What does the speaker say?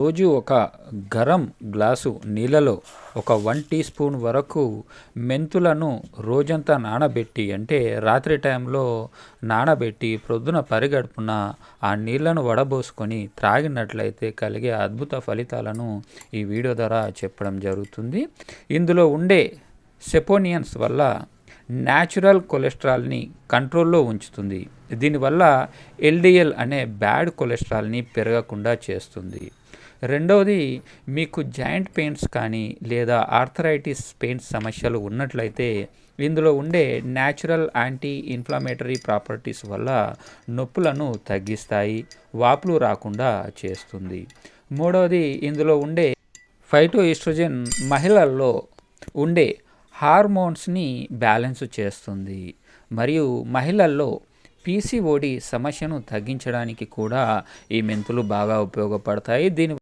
రోజు ఒక గరం గ్లాసు నీళ్ళలో ఒక వన్ టీ స్పూన్ వరకు మెంతులను రోజంతా నానబెట్టి అంటే రాత్రి టైంలో నానబెట్టి ప్రొద్దున పరిగడుపున ఆ నీళ్ళను వడబోసుకొని త్రాగినట్లయితే కలిగే అద్భుత ఫలితాలను ఈ వీడియో ద్వారా చెప్పడం జరుగుతుంది. ఇందులో ఉండే సెపోనియన్స్ వల్ల న్యాచురల్ కొలెస్ట్రాల్ని కంట్రోల్లో ఉంచుతుంది. దీనివల్ల ఎల్డిఎల్ అనే బ్యాడ్ కొలెస్ట్రాల్ని పెరగకుండా చేస్తుంది. రెండవది మీకు జాయింట్ పెయిన్స్ కానీ లేదా ఆర్థరైటిస్ పెయిన్స్ సమస్యలు ఉన్నట్లయితే ఇందులో ఉండే న్యాచురల్ యాంటీ ఇన్ఫ్లమేటరీ ప్రాపర్టీస్ వల్ల నొప్పులను తగ్గిస్తాయి వాపులు రాకుండా చేస్తుంది. మూడవది ఇందులో ఉండే ఫైటో ఈస్ట్రోజన్ మహిళల్లో ఉండే హార్మోన్స్ని బ్యాలెన్స్ చేస్తుంది. మరియు మహిళల్లో పీసీఓడి సమస్యను తగ్గించడానికి కూడా ఈ మెంతులు బాగా ఉపయోగపడతాయి. దీని